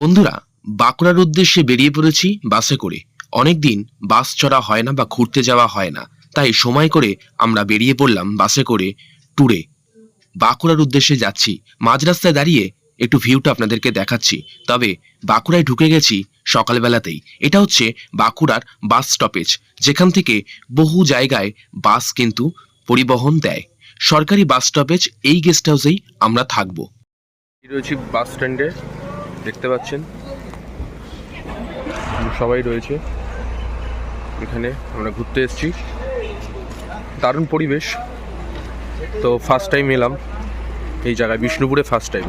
বন্ধুরা, বাঁকুড়ার উদ্দেশ্যে বেরিয়ে পড়েছি বাসে করে। অনেকদিন বাস চড়া হয় না বা ঘুরতে যাওয়া হয় না। তাই সময় করে আমরা বেরিয়ে পড়লাম বাসে করে ট্যুরে। বাঁকুড়ার উদ্দেশ্যে যাচ্ছি। মাঝ রাস্তায় দাঁড়িয়ে একটু ভিউটা আপনাদেরকে দেখাচ্ছি। তবে বাঁকুড়ায় ঢুকে গেছি সকালবেলাতেই। এটা হচ্ছে বাঁকুড়ার বাস স্টপেজ। যেখান থেকে বহু জায়গায় বাস কিন্তু পরিবহন দেয়। সরকারি বাস স্টপেজ এই গেস্ট হাউসেই আমরা থাকব। রয়েছি বাস স্ট্যান্ডে। দেখতে পাচ্ছেন। সবাই রয়েছে এখানে, আমরা ঘুরতে এসেছি। দারুণ পরিবেশ। তো ফার্স্ট টাইম এলাম এই জায়গায়, বিষ্ণুপুরে ফার্স্ট টাইম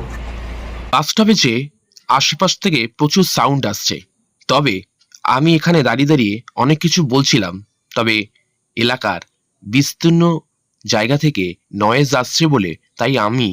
বাস স্টপেজে আশেপাশ থেকে প্রচুর সাউন্ড আসছে। তবে আমি এখানে দাঁড়িয়ে দাঁড়িয়ে অনেক কিছু বলছিলাম, তবে এলাকার বিস্তীর্ণ জায়গা থেকে নয়েজ আসছে বলে তাই আমি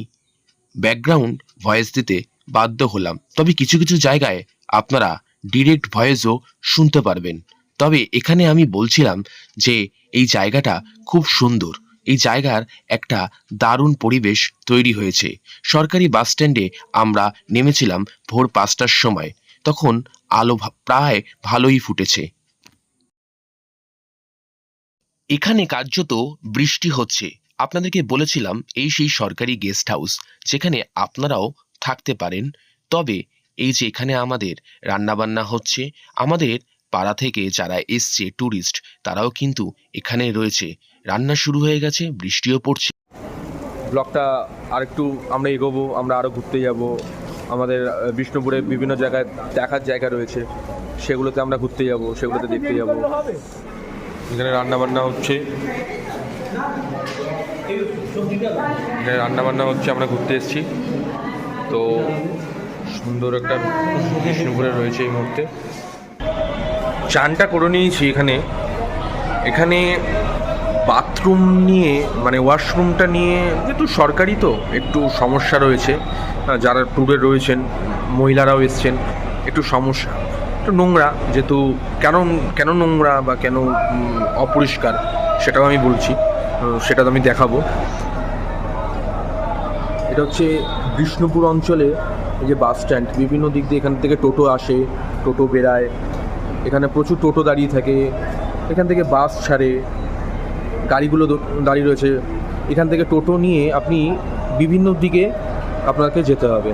ব্যাকগ্রাউন্ড ভয়েস দিতে বাধ্য হলাম। তবে কিছু কিছু জায়গায় আপনারা ডিরেক্ট ভয়েসও শুনতে পারবেন। তবে এখানে আমি বলছিলাম যে, এই জায়গাটা খুব সুন্দর। এই জায়গার একটা দারুণ পরিবেশ তৈরি হয়েছে। সরকারি বাস স্ট্যান্ডে আমরা নেমেছিলাম ভোর পাঁচটার সময়। তখন আলো প্রায় ভালোই ফুটেছে। এখানে কার্যত বৃষ্টি হচ্ছে। আপনাদেরকে বলেছিলাম, এই সেই সরকারি গেস্ট হাউস যেখানে আপনারাও থাকতে পারেন। তবে এই যে এখানে আমাদের রান্নাবান্না হচ্ছে আমাদের পাড়া থেকে যারা এসছে ট্যুরিস্ট তারাও কিন্তু এখানে রয়েছে। রান্না শুরু হয়ে গেছে বৃষ্টিও পড়ছে। ব্লগটা আরেকটু আমরা এগোবো আমরা আরও ঘুরতে যাব। আমাদের বিষ্ণুপুরে বিভিন্ন জায়গায় দেখার জায়গা রয়েছে। সেগুলোতে আমরা ঘুরতে যাব সেগুলোতে দেখতে যাব। এখানে রান্নাবান্না হচ্ছে। এখানে রান্না বান্না হচ্ছে আমরা ঘুরতে এসেছি। তো সুন্দর একটা বিষ্ণুপুরে রয়েছে এই মুহূর্তে। চানটা করে নিয়েছি এখানে। এখানে বাথরুম নিয়ে মানে ওয়াশরুমটা নিয়ে যেহেতু সরকারি তো, একটু সমস্যা রয়েছে। যারা ট্যুরে রয়েছেন, মহিলারাও এসছেন, একটু সমস্যা। একটু নোংরা, যেহেতু কেন কেন নোংরা বা কেন অপরিষ্কার, সেটাও আমি বলছি। সেটা তো আমি দেখাবো। এটা হচ্ছে বিষ্ণুপুর অঞ্চলে এই যে বাস স্ট্যান্ড, বিভিন্ন দিক দিয়ে এখান থেকে টোটো আসে, টোটো বেরায়। এখানে প্রচুর টোটো দাঁড়িয়ে থাকে, এখান থেকে বাস ছাড়ে, গাড়িগুলো দাঁড়িয়ে রয়েছে। এখান থেকে টোটো নিয়ে আপনি বিভিন্ন দিকে আপনাকে যেতে হবে।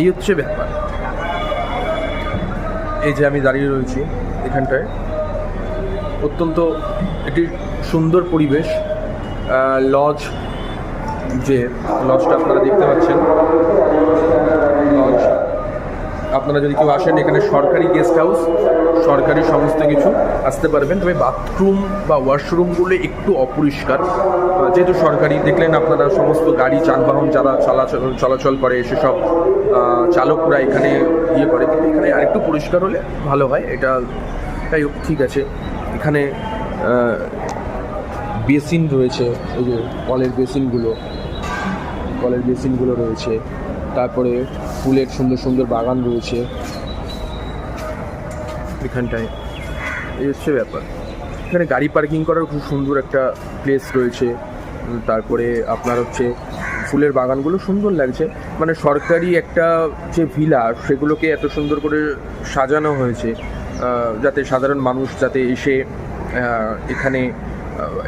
এই হচ্ছে ব্যাপার। এই যে আমি দাঁড়িয়ে রয়েছি এখানটায়। অত্যন্ত একটি সুন্দর পরিবেশ লজ যে লজটা আপনারা দেখতে পাচ্ছেন। লজ আপনারা যদি কেউ আসেন, এখানে সরকারি গেস্ট হাউস সরকারি সমস্ত কিছু আসতে পারবেন। তবে বাথরুম বা ওয়াশরুমগুলো একটু অপরিষ্কার। যেহেতু সরকারি, দেখলেন আপনারা সমস্ত গাড়ি, যানবাহন যারা চলাচল চলাচল করে, সেসব চালকরা এখানে ইয়ে করে। কিন্তু এখানে আরেকটু পরিষ্কার হলে ভালো হয়। এটা তাই ঠিক আছে। এখানে বেসিন রয়েছে, এই যে কলের বেসিনগুলো। কলের বেসিনগুলো রয়েছে, তারপরে ফুলের সুন্দর সুন্দর বাগান রয়েছে। এখানটায়। এই হচ্ছে ব্যাপার। এখানে গাড়ি পার্কিং করার খুব সুন্দর একটা প্লেস রয়েছে। তারপরে আপনার হচ্ছে ফুলের বাগানগুলো সুন্দর লাগছে। মানে সরকারি একটা যে ভিলা সেগুলোকে এত সুন্দর করে সাজানো হয়েছে। যাতে সাধারণ মানুষ যাতে এসে এখানে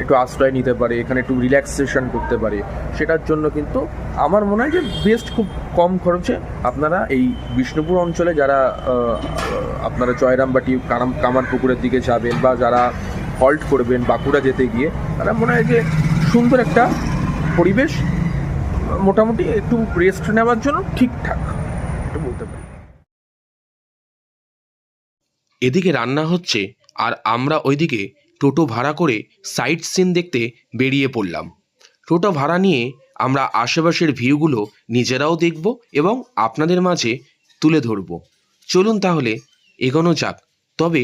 একটু আশ্রয় নিতে পারে, এখানে একটু রিল্যাক্সেশন করতে পারে, সেটার জন্য কিন্তু আমার মনে হয় যে বেস্ট খুব কম খরচে আপনারা এই বিষ্ণুপুর অঞ্চলে যারা আপনারা জয়রামবাটি কারাম, কামারপুকুরের দিকে যাবেন বা যারা হল্ট করবেন বাঁকুড়া যেতে গিয়ে, তারা মনে হয় যে সুন্দর একটা পরিবেশ, মোটামুটি একটু রেস্ট নেওয়ার জন্য ঠিকঠাক এটা বলতে পারি। এদিকে রান্না হচ্ছে আর আমরা ওইদিকে টোটো ভাড়া করে সাইট সিন দেখতে বেরিয়ে পড়লাম। টোটো ভাড়া নিয়ে আমরা আশেপাশের ভিউগুলো নিজেরাও দেখব এবং আপনাদের মাঝে তুলে ধরব। চলুন তাহলে এগোনো যাক। তবে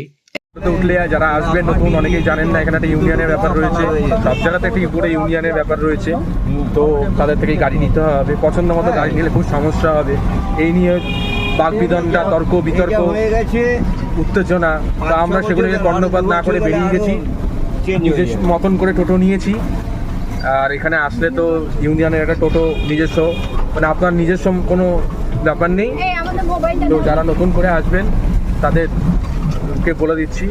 উঠলে যারা আসবেন নতুন অনেকেই জানেন না, এখানে একটা ইউনিয়নের ব্যাপার রয়েছে। সব জায়গাতে একটা করে ইউনিয়নের ব্যাপার রয়েছে। তো তাদের থেকেই গাড়ি নিতে হবে। পছন্দ মতো গাড়ি নিলে খুব সমস্যা হবে। এই নিয়ে বাগবিদণ্ডা তর্ক বিতর্ক উত্তেজনা তা আমরা সেগুলোকে কর্ণপাত না করে বেরিয়ে গেছি। নিজের মতন করে টোটো নিয়েছি। আর এখানে আসলে তো ইউনিয়নের একটা টোটো নিজস্ব। মানে আপনার নিজস্ব কোনো ব্যাপার নেই। এই আমাদের মোবাইলটা তো যারা নতুন করে আসবেন তাদেরকে বলে দিচ্ছি।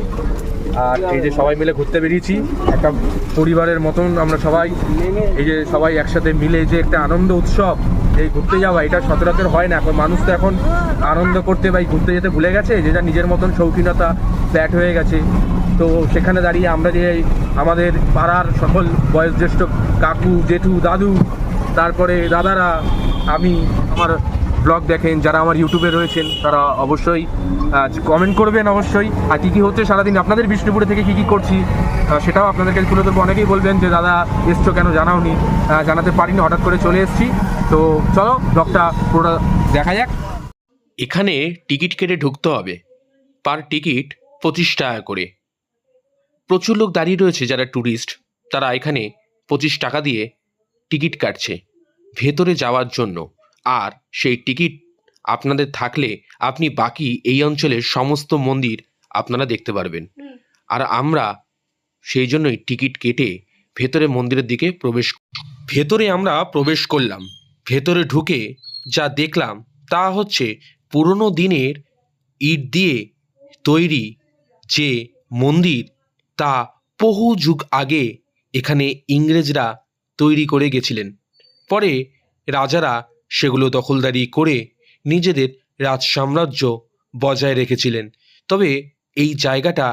আর এই যে সবাই মিলে ঘুরতে বেরিয়েছি একটা পরিবারের মতন আমরা সবাই। এই যে সবাই একসাথে মিলে যে একটা আনন্দ উৎসব এই ঘুরতে যাওয়া, এটা সচরাচর হয় না। এখন মানুষ তো এখন আনন্দ করতে বা ঘুরতে যেতে ভুলে গেছে, যে যার নিজের মতন শৌখিনতা ব্যাট হয়ে গেছে। তো সেখানে দাঁড়িয়ে আমরা যে আমাদের পাড়ার সকল বয়োজ্যেষ্ঠ কাকু, জেঠু, দাদু, তারপরে দাদারা, আমি, আমার ব্লগ দেখেন, যারা আমার ইউটিউবে রয়েছেন, তারা অবশ্যই কমেন্ট করবেন অবশ্যই। আর কী কী হচ্ছে সারাদিন? আপনাদের বিষ্ণুপুরে থেকে কী কী করছি? সেটাও আপনাদের কাছে তুলে ধরবো। অনেকেই বলবেন যে দাদা এসছো কেন জানাওনি? জানাতে পারিনি হঠাৎ করে চলে এসেছি। তো চলো ব্লগটা পুরোটা দেখা যাক। এখানে টিকিট কেটে ঢুকতে হবে। পার টিকিট পঁচিশ টাকা করে। প্রচুর লোক দাঁড়িয়ে রয়েছে যারা ট্যুরিস্ট তারা এখানে পঁচিশ টাকা দিয়ে টিকিট কাটছে। ভেতরে যাওয়ার জন্য। আর সেই টিকিট আপনাদের থাকলে আপনি বাকি এই অঞ্চলের সমস্ত মন্দির আপনারা দেখতে পারবেন। আর আমরা সেই জন্যই টিকিট কেটে ভেতরে মন্দিরের দিকে প্রবেশ ভেতরে আমরা প্রবেশ করলাম। ভেতরে ঢুকে যা দেখলাম তা হচ্ছে পুরনো দিনের ইট দিয়ে তৈরি যে মন্দির তা বহু যুগ আগে এখানে ইংরেজরা তৈরি করে গেছিলেন। পরে রাজারা সেগুলো দখলদারি করে নিজেদের রাজ সাম্রাজ্য বজায় রেখেছিলেন। তবে এই জায়গাটা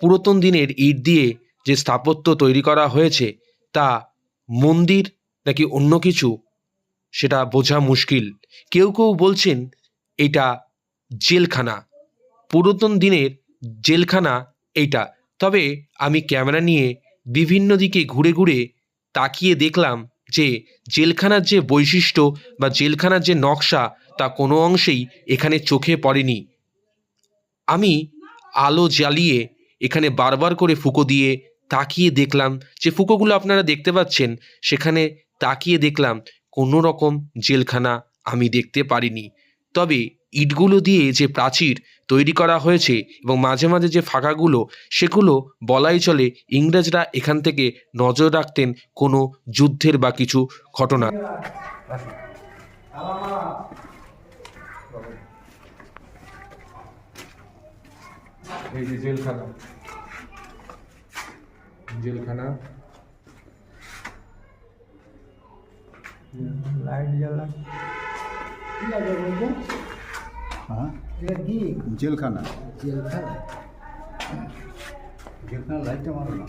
পুরাতন দিনের ইট দিয়ে যে স্থাপত্য তৈরি করা হয়েছে, তা মন্দির নাকি অন্য কিছু? সেটা বোঝা মুশকিল। কেউ কেউ বলছেন এটা জেলখানা। পুরাতন দিনের জেলখানা এইটা। তবে আমি ক্যামেরা নিয়ে বিভিন্ন দিকে ঘুরে ঘুরে তাকিয়ে দেখলাম যে জেলখানার যে বৈশিষ্ট্য বা জেলখানার যে নকশা, তা কোনো অংশেই এখানে চোখে পড়েনি। আমি আলো জ্বালিয়ে এখানে বারবার করে ফুকো দিয়ে তাকিয়ে দেখলাম যে ফুকোগুলো আপনারা দেখতে পাচ্ছেন, সেখানে তাকিয়ে দেখলাম কোনো রকম জেলখানা আমি দেখতে পারিনি। তবে ইটগুলো দিয়ে যে প্রাচীর তৈরি করা হয়েছে এবং মাঝে মাঝে যে ফাঁকাগুলো, সেগুলো বলাই চলে ইংরেজরা এখান থেকে নজর রাখতেন কোনো যুদ্ধের বা কিছু ঘটনা। এই যে জেলখানা। জেলখানা। লাইট জ্বালা। হ্যাঁ? জেলখানা। জেলখানা। জেলখানা লাইটটা মারো না।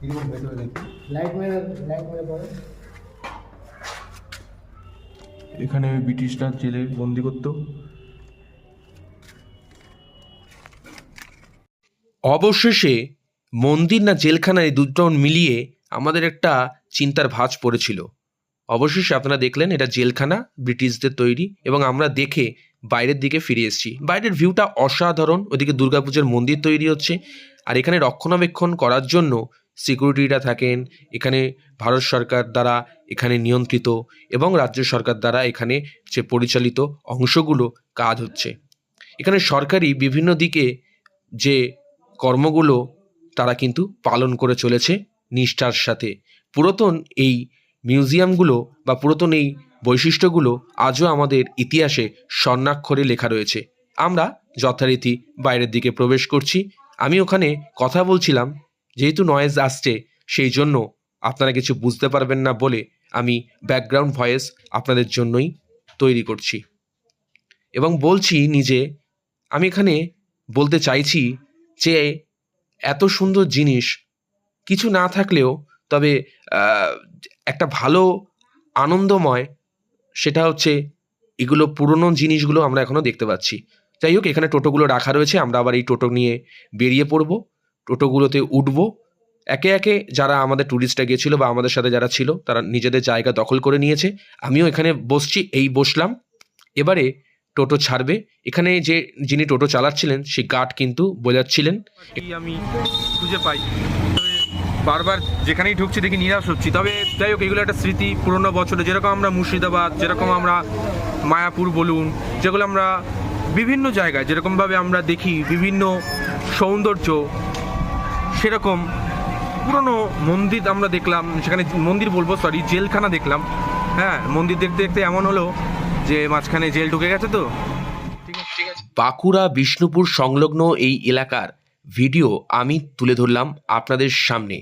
কীরকম ভেতরে দেখি। লাইট মেরে লাইট মেরে পড়ে। এখানে ব্রিটিশরা জেলে বন্দি করতো। অবশেষে মন্দির না জেলখানা এই দুটো মিলিয়ে আমাদের একটা চিন্তার ভাঁজ পড়েছিল। অবশেষে আপনারা দেখলেন এটা জেলখানা, ব্রিটিশদের তৈরি এবং আমরা দেখে বাইরের দিকে ফিরে এসেছি। বাইরের ভিউটা অসাধারণ, ওদিকে দুর্গাপুজোর মন্দির তৈরি হচ্ছে আর এখানে রক্ষণাবেক্ষণ করার জন্য সিকিউরিটিরা থাকেন, এখানে ভারত সরকার দ্বারা এখানে নিয়ন্ত্রিত এবং রাজ্য সরকার দ্বারা এখানে যে পরিচালিত অংশগুলো কাজ হচ্ছে। এখানে সরকারি বিভিন্ন দিকে যে কর্মগুলো তারা কিন্তু পালন করে চলেছে নিষ্ঠার সাথে। পুরাতন এই মিউজিয়ামগুলো বা পুরাতন এই বৈশিষ্ট্যগুলো আজও আমাদের ইতিহাসে স্বর্ণাক্ষরে লেখা রয়েছে। আমরা যথারীতি বাইরের দিকে প্রবেশ করছি। আমি ওখানে কথা বলছিলাম, যেহেতু নয়েজ আসছে, সেই জন্য আপনারা কিছু বুঝতে পারবেন না বলে আমি ব্যাকগ্রাউন্ড ভয়েস আপনাদের জন্যই তৈরি করছি। এবং বলছি নিজে, আমি এখানে বলতে চাইছি যে এত সুন্দর জিনিস কিছু না থাকলেও তবে একটা ভালো আনন্দময় সেটা হচ্ছে এগুলো পুরনো জিনিসগুলো আমরা এখনও দেখতে পাচ্ছি। যাই হোক, এখানে টোটোগুলো রাখা রয়েছে, আমরা আবার এই টোটো নিয়ে বেরিয়ে পড়ব। টোটোগুলোতে উঠব। একে একে যারা আমাদের ট্যুরিস্টরা গেছিল বা আমাদের সাথে যারা ছিল, তারা নিজেদের জায়গা দখল করে নিয়েছে। আমিও এখানে বসছি, এই বসলাম। এবারে টোটো ছাড়বে। এখানে যে যিনি টোটো চালাচ্ছিলেন, সেই গার্ড কিন্তু বোঝাচ্ছিলেন। আমি খুঁজে পাই। বারবার যেখানেই ঢুকছি দেখি নিরাশ হচ্ছি। তবে যাই হোক, এগুলো একটা স্মৃতি পুরোনো বছরে যেরকম আমরা মুর্শিদাবাদ, যেরকম আমরা মায়াপুর বলুন, যেগুলো আমরা বিভিন্ন জায়গায় যেরকমভাবে আমরা দেখি, বিভিন্ন সৌন্দর্য, সেরকম পুরনো মন্দির আমরা দেখলাম। সেখানে মন্দির বলব সরি জেলখানা দেখলাম। হ্যাঁ মন্দির দেখতে দেখতে এমন হলো যে মাঝখানে জেল ঢুকে গেছে তো? বাঁকুড়া বিষ্ণুপুর সংলগ্ন এই এলাকার ভিডিও আমি তুলে ধরলাম আপনাদের সামনে।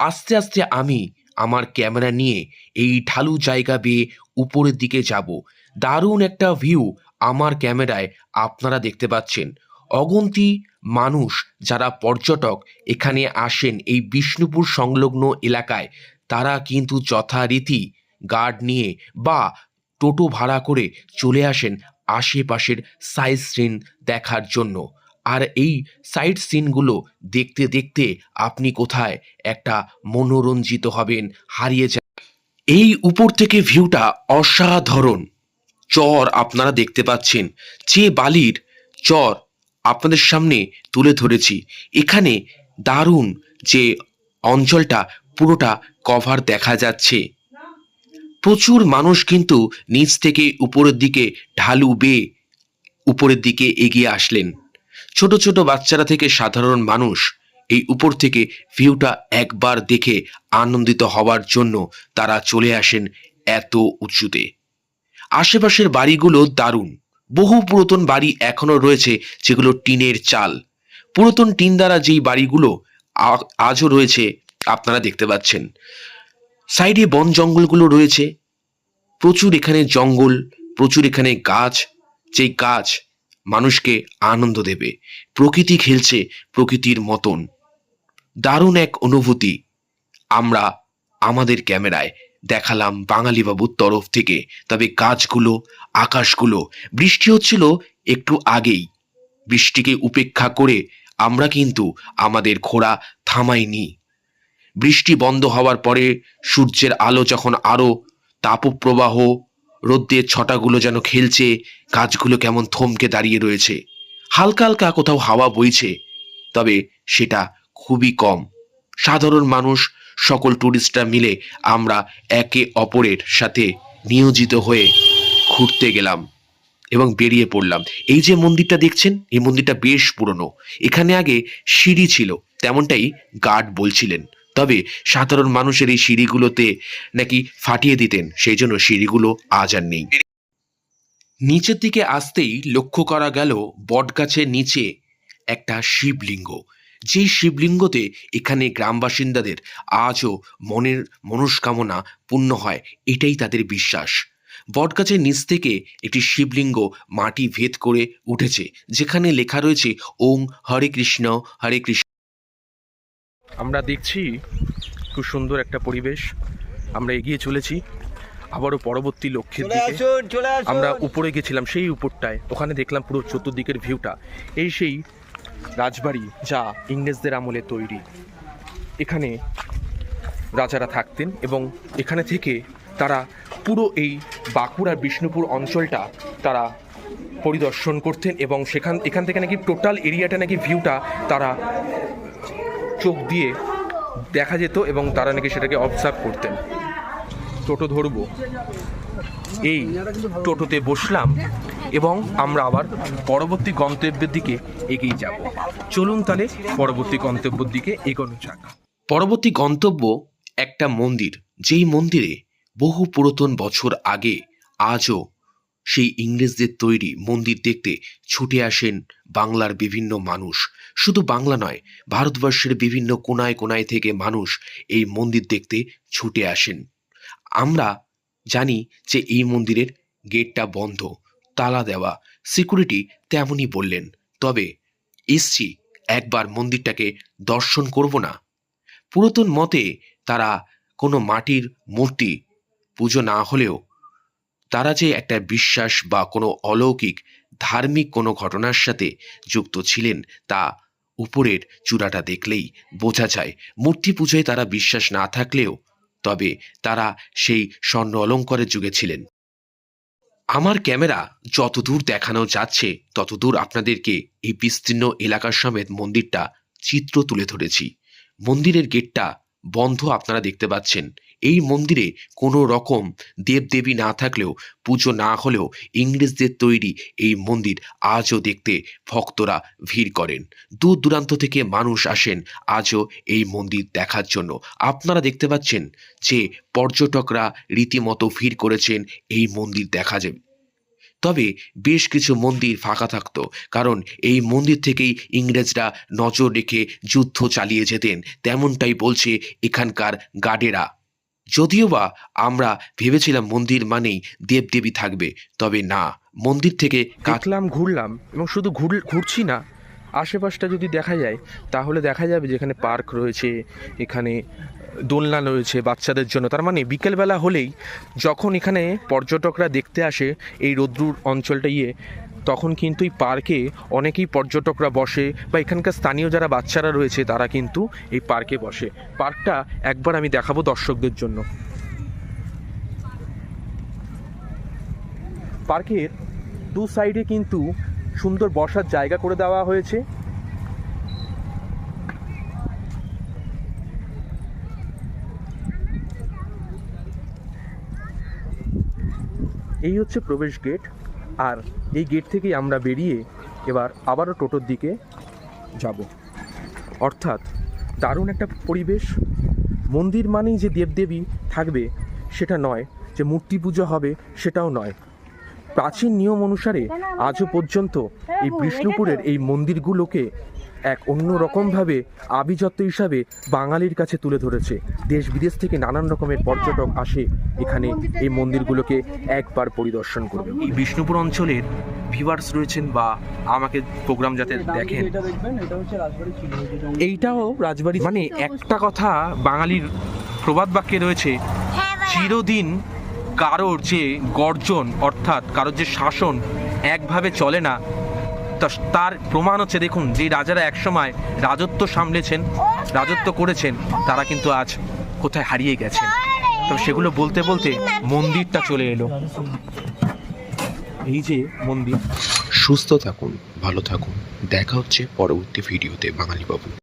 আস্তে আস্তে আমি আমার ক্যামেরা নিয়ে এই ঢালু জায়গা বেয়ে উপরের দিকে যাব। দারুণ একটা ভিউ আমার ক্যামেরায় আপনারা দেখতে পাচ্ছেন। অগন্তি মানুষ যারা পর্যটক এখানে আসেন এই বিষ্ণুপুর সংলগ্ন এলাকায়, তারা কিন্তু যথারীতি গার্ড নিয়ে বা টোটো ভাড়া করে চলে আসেন আশেপাশের সাইড সিন দেখার জন্য। আর এই সাইড সিনগুলো দেখতে দেখতে আপনি কোথায়? একটা মনোরঞ্জিত হবেন, হারিয়ে যান এই উপর থেকে ভিউটা অসাধারণ। চর আপনারা দেখতে পাচ্ছেন। যে বালির চর আপনাদের সামনে তুলে ধরেছি। এখানে দারুণ যে অঞ্চলটা পুরোটা কভার দেখা যাচ্ছে। প্রচুর মানুষ কিন্তু নিচ থেকে উপরের দিকে ঢালু বেয়ে উপরের দিকে এগিয়ে আসলেন। ছোট ছোট বাচ্চারা থেকে সাধারণ মানুষ এই উপর থেকে ভিউটা একবার দেখে আনন্দিত হওয়ার জন্য তারা চলে আসেন এত উঁচুতে। আশেপাশের বাড়িগুলো দারুণ। বহু পুরাতন বাড়ি এখনও রয়েছে যেগুলো টিনের চাল। পুরাতন টিন দ্বারা যেই বাড়িগুলো আজও রয়েছে, আপনারা দেখতে পাচ্ছেন। সাইডে বন জঙ্গলগুলো রয়েছে। প্রচুর এখানে জঙ্গল, প্রচুর এখানে গাছ। যেই গাছ মানুষকে আনন্দ দেবে। প্রকৃতি খেলছে প্রকৃতির মতন। দারুণ এক অনুভূতি আমরা আমাদের ক্যামেরায় দেখালাম বাঙালি বাবুর তরফ থেকে। তবে গাছগুলো, আকাশগুলো, বৃষ্টি হচ্ছিল একটু আগেই। বৃষ্টিকে উপেক্ষা করে আমরা কিন্তু আমাদের ঘোড়া থামাইনি। বৃষ্টি বন্ধ হওয়ার পরে সূর্যের আলো যখন আরও তাপপ্রবাহ রোদ্দের ছটাগুলো যেন খেলছে, গাছগুলো কেমন থমকে দাঁড়িয়ে রয়েছে। হালকা হালকা কোথাও হাওয়া বইছে, তবে সেটা খুবই কম। সাধারণ মানুষ, সকল ট্যুরিস্টরা মিলে আমরা একে অপরের সাথে নিয়োজিত হয়ে ঘুরতে গেলাম এবং বেরিয়ে পড়লাম। এই যে মন্দিরটা দেখছেন, এই মন্দিরটা বেশ পুরনো। এখানে আগে সিঁড়ি ছিল, তেমনটাই গার্ড বলছিলেন। তবে সাধারণ মানুষের এই সিঁড়িগুলোতে নাকি ফাটিয়ে দিতেন, সেই জন্য সিঁড়িগুলো আজ আর নেই। নিচের দিকে আসতেই লক্ষ্য করা গেল বটগাছের নিচে একটা শিবলিঙ্গ। যেই শিবলিঙ্গতে এখানে গ্রাম বাসিন্দাদের আজও মনের মনস্কামনা পূর্ণ হয়, এটাই তাদের বিশ্বাস। বটগাছের নিচ থেকে একটি শিবলিঙ্গ মাটি ভেদ করে উঠেছে, যেখানে লেখা রয়েছে, ওং হরে কৃষ্ণ হরে কৃষ্ণ। আমরা দেখছি খুব সুন্দর একটা পরিবেশ। আমরা এগিয়ে চলেছি আবারও পরবর্তী লক্ষ্যের দিকে। আমরা উপরে গেছিলাম সেই উপরটায় ওখানে দেখলাম পুরো চতুর্দিকের ভিউটা এই সেই রাজবাড়ি যা ইংরেজদের আমলে তৈরি। এখানে রাজারা থাকতেন এবং এখানে থেকে তারা পুরো এই বাঁকুড়া বিষ্ণুপুর অঞ্চলটা তারা পরিদর্শন করতেন এবং সেখান এখান থেকে নাকি টোটাল এরিয়াটা নাকি ভিউটা তারা চোখ দিয়ে দেখা যেত এবং তারা নাকি সেটাকে অবজার্ভ করতেন। টোটো ধরবো। এই টোটোতে বসলাম এবং আমরা আবার পরবর্তী গন্তব্যের দিকে এগিয়ে যাব। চলুন তাহলে পরবর্তী গন্তব্যের দিকে এগোনো যাক। পরবর্তী গন্তব্য একটা মন্দির। যেই মন্দিরে বহু পুরাতন বছর আগে আজও সেই ইংরেজদের তৈরি মন্দির দেখতে ছুটে আসেন বাংলার বিভিন্ন মানুষ। শুধু বাংলা নয়, ভারতবর্ষের বিভিন্ন কোনায় কোনায় থেকে মানুষ এই মন্দির দেখতে ছুটে আসেন। আমরা জানি যে এই মন্দিরের গেটটা বন্ধ, তালা দেওয়া সিকিউরিটি তেমনই বললেন। তবে এসছি একবার মন্দিরটাকে দর্শন করব না। পুরাতন মতে তারা কোনো মাটির মূর্তি পুজো না হলেও তারা যে একটা বিশ্বাস বা কোনো অলৌকিক, ধার্মিক কোনো ঘটনার সাথে যুক্ত ছিলেন, তা উপরের চূড়াটা দেখলেই বোঝা যায়। মূর্তি পুজোয় তারা বিশ্বাস না থাকলেও, তবে তারা সেই স্বর্ণ অলঙ্কারের যুগে ছিলেন। আমার ক্যামেরা যতদূর দেখানো যাচ্ছে, ততদূর আপনাদেরকে এই বিস্তীর্ণ এলাকার সমেত মন্দিরটা চিত্র তুলে ধরেছি। মন্দিরের গেটটা বন্ধ আপনারা দেখতে পাচ্ছেন। এই মন্দিরে কোনো রকম দেবদেবী না থাকলেও পুজো না হলেও ইংরেজদের তৈরি এই মন্দির আজও দেখতে ভক্তরা ভিড় করেন। দূর দূরান্ত থেকে মানুষ আসেন আজও এই মন্দির দেখার জন্য। আপনারা দেখতে পাচ্ছেন যে পর্যটকরা রীতিমতো ভিড় করেছেন এই মন্দির দেখা যাবে তবে বেশ কিছু মন্দির ফাঁকা থাকতো, কারণ এই মন্দির থেকেই ইংরেজরা নজর রেখে যুদ্ধ চালিয়ে যেতেন। তেমনটাই বলছে এখানকার গার্ডেরা। যদিও বা আমরা ভেবেছিলাম মন্দির মানেই দেবদেবী থাকবে, তবে না, মন্দির থেকে কাটলাম ঘুরলাম এবং শুধু ঘুর, ঘুরছি না। আশেপাশটা যদি দেখা যায়, তাহলে দেখা যাবে যে এখানে পার্ক রয়েছে, এখানে দোলনা রয়েছে বাচ্চাদের জন্য। তার মানে বিকেলবেলা হলেই যখন এখানে পর্যটকরা দেখতে আসে, এই রৌদ্রুর অঞ্চলটা ইয়ে তখন কিন্তু এই পার্কে অনেকেই পর্যটকরা বসে বা এখানকার স্থানীয় যারা বাচ্চারা রয়েছে তারা কিন্তু এই পার্কে বসে। পার্কটা একবার আমি দেখাবো দর্শকদের জন্য। পার্কের দু সাইডে কিন্তু সুন্দর বসার জায়গা করে দেওয়া হয়েছে। এই হচ্ছে প্রবেশ গেট। আর এই গেট থেকেই আমরা বেরিয়ে এবার আবারও টোটোর দিকে যাব। অর্থাৎ দারুণ একটা পরিবেশ। মন্দির মানেই যে দেবদেবী থাকবে সেটা নয় যে মূর্তি পুজো হবে সেটাও নয়। প্রাচীন নিয়ম অনুসারে আজও পর্যন্ত এই বিষ্ণুপুরের এই মন্দিরগুলোকে এক অন্য রকমভাবে আভিজাত্য হিসাবে বাঙালির কাছে তুলে ধরেছে। দেশ বিদেশ থেকে নানান রকমের পর্যটক আসে। এখানে এই মন্দিরগুলোকে একবার পরিদর্শন করবে। এই বিষ্ণুপুর অঞ্চলের ভিভার্স রয়েছেন বা আমাকে প্রোগ্রাম যাতে দেখেন। এইটাও রাজবাড়ি মানে একটা কথা বাঙালির প্রবাদ বাক্যে রয়েছে, চিরদিন কারোর যে গর্জন, অর্থাৎ কারোর যে শাসন একভাবে চলে না তার প্রমাণ হচ্ছে, দেখুন, যে রাজারা একসময় রাজত্ব সামলেছেন, রাজত্ব করেছেন, তারা কিন্তু আজ কোথায় হারিয়ে গেছেন। তো সেগুলো বলতে বলতে মন্দিরটা চলে এলো। এই যে মন্দির। সুস্থ থাকুন, ভালো থাকুন। দেখা হচ্ছে পরবর্তী ভিডিওতে বাঙালি বাবু